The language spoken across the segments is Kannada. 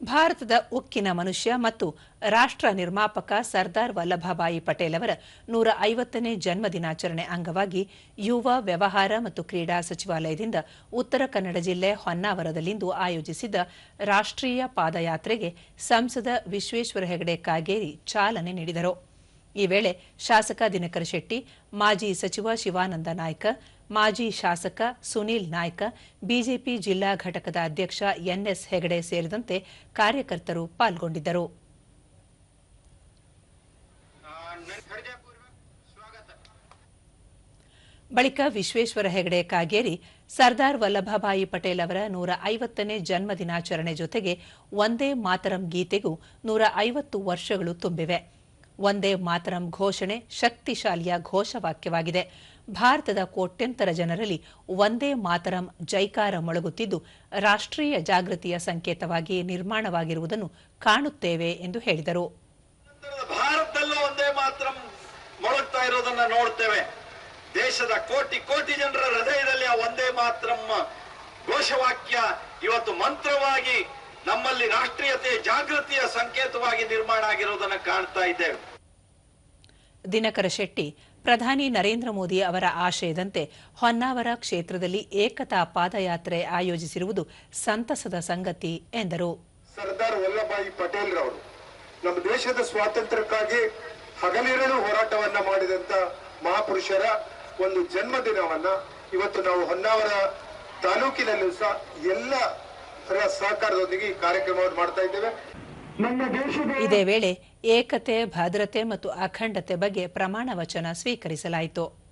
ಭಾರತದ ಉಕ್ಕಿನ ಮನುಷ್ಯ ಮತ್ತು ರಾಷ್ಟ್ರ ನಿರ್ಮಾಪಕ ಸರ್ದಾರ್ ವಲ್ಲಭಭಾಯಿ ಪಟೇಲ್ ಅವರ ನೂರ ಐವತ್ತನೇ ಜನ್ಮ ದಿನಾಚರಣೆ ಅಂಗವಾಗಿ ಯುವ ವ್ಯವಹಾರ ಮತ್ತು ಕ್ರೀಡಾ ಸಚಿವಾಲಯದಿಂದ ಉತ್ತರ ಕನ್ನಡ ಜಿಲ್ಲೆ ಹೊನ್ನಾವರದಲ್ಲಿಂದು ಆಯೋಜಿಸಿದ್ದ ರಾಷ್ಟ್ರೀಯ ಪಾದಯಾತ್ರೆಗೆ ಸಂಸದ ವಿಶ್ವೇಶ್ವರ ಹೆಗಡೆ ಕಾಗೇರಿ ಚಾಲನೆ ನೀಡಿದರು. ಈ ವೇಳೆ ಶಾಸಕ ದಿನಕರ ಶೆಟ್ಟಿ, ಮಾಜಿ ಸಚಿವ ಶಿವಾನಂದ ನಾಯ್ಕ ಮಾಜಿ ಶಾಸಕ ಸುನೀಲ್ ನಾಯ್ಕ, ಬಿಜೆಪಿ ಜಿಲ್ಲಾ ಘಟಕದ ಅಧ್ಯಕ್ಷ ಎನ್ಎಸ್ ಹೆಗಡೆ ಸೇರಿದಂತೆ ಕಾರ್ಯಕರ್ತರು ಪಾಲ್ಗೊಂಡಿದ್ದರು. ಬಳಿಕ ವಿಶ್ವೇಶ್ವರ ಹೆಗಡೆ ಕಾಗೇರಿ, ಸರ್ದಾರ್ ವಲ್ಲಭಭಾಯಿ ಪಟೇಲ್ ಅವರ ನೂರ ಐವತ್ತನೇ ಜನ್ಮ ದಿನಾಚರಣೆ ಜೊತೆಗೆ ಒಂದೇ ಮಾತರಂ ಗೀತೆಗೂ ನೂರ ಐವತ್ತು ವರ್ಷಗಳು ತುಂಬಿವೆ. ಒಂದೇ ಮಾತರಂ ಘೋಷಣೆ ಶಕ್ತಿಶಾಲಿಯ ಘೋಷವಾಕ್ಯವಾಗಿದೆ. ಭಾರತದ ಕೋಟ್ಯಂತರ ಜನರಲ್ಲಿ ಒಂದೇ ಮಾತರಂ ಜೈಕಾರ ಮೊಳಗುತ್ತಿದ್ದು ರಾಷ್ಟ್ರೀಯ ಜಾಗೃತಿಯ ಸಂಕೇತವಾಗಿ ನಿರ್ಮಾಣವಾಗಿರುವುದನ್ನು ಕಾಣುತ್ತೇವೆ ಎಂದು ಹೇಳಿದರು. ಭಾರತದಲ್ಲೂ ಒಂದೇ ಮಾತ್ರ ಮೊಳಗ್ತಾ ಇರೋದನ್ನ ನೋಡ್ತೇವೆ. ದೇಶದ ಕೋಟಿ ಕೋಟಿ ಜನರ ಹೃದಯದಲ್ಲಿ ಆ ಒಂದೇ ಮಾತ್ರ ಘೋಷವಾಕ್ಯ ಇವತ್ತು ಮಂತ್ರವಾಗಿ ನಮ್ಮಲ್ಲಿ ರಾಷ್ಟ್ರೀಯತೆ ಜಾಗೃತಿಯ ಸಂಕೇತವಾಗಿ ನಿರ್ಮಾಣ ಆಗಿರೋದನ್ನ ಕಾಣ್ತಾ ಇದ್ದೇವೆ. ದಿನಕರ ಶೆಟ್ಟಿ ಪ್ರಧಾನಿ ನರೇಂದ್ರ ಮೋದಿ ಅವರ ಆಶಯದಂತೆ ಹೊನ್ನಾವರ ಕ್ಷೇತ್ರದಲ್ಲಿ ಏಕತಾ ಪಾದಯಾತ್ರೆ ಆಯೋಜಿಸಿರುವುದು ಸಂತಸದ ಸಂಗತಿ ಎಂದರು. ಸರ್ದಾರ್ ವಲ್ಲಭಾಯಿ ಪಟೇಲ್ ರವರು ನಮ್ಮ ದೇಶದ ಸ್ವಾತಂತ್ರ್ಯಕ್ಕಾಗಿ ಹಗಲಿರಳು ಹೋರಾಟವನ್ನ ಮಾಡಿದಂತ ಮಹಾಪುರುಷರ ಒಂದು ಜನ್ಮದಿನವನ್ನ ಇವತ್ತು ನಾವು ಹೊನ್ನಾವರ ತಾಲೂಕಿನಲ್ಲೂ ಸಹ ಎಲ್ಲರ ಸಹಕಾರದೊಂದಿಗೆ ಈ ಕಾರ್ಯಕ್ರಮವನ್ನು ಮಾಡ್ತಾ ಇದ್ದೇವೆ. ಇದೇ ವೇಳೆ ಏಕತೆ, ಭದ್ರತೆ ಮತ್ತು ಅಖಂಡತೆ ಬಗ್ಗೆ ಪ್ರಮಾಣ ವಚನ ಸ್ವೀಕರಿಸಲಾಯಿತು.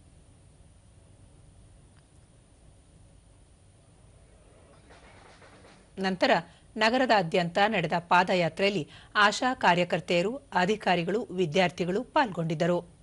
ನಂತರ ನಗರದಾದ್ಯಂತ ನಡೆದ ಪಾದಯಾತ್ರೆಯಲ್ಲಿ ಆಶಾ ಕಾರ್ಯಕರ್ತೆಯರು, ಅಧಿಕಾರಿಗಳು, ವಿದ್ಯಾರ್ಥಿಗಳು ಪಾಲ್ಗೊಂಡಿದ್ದರು.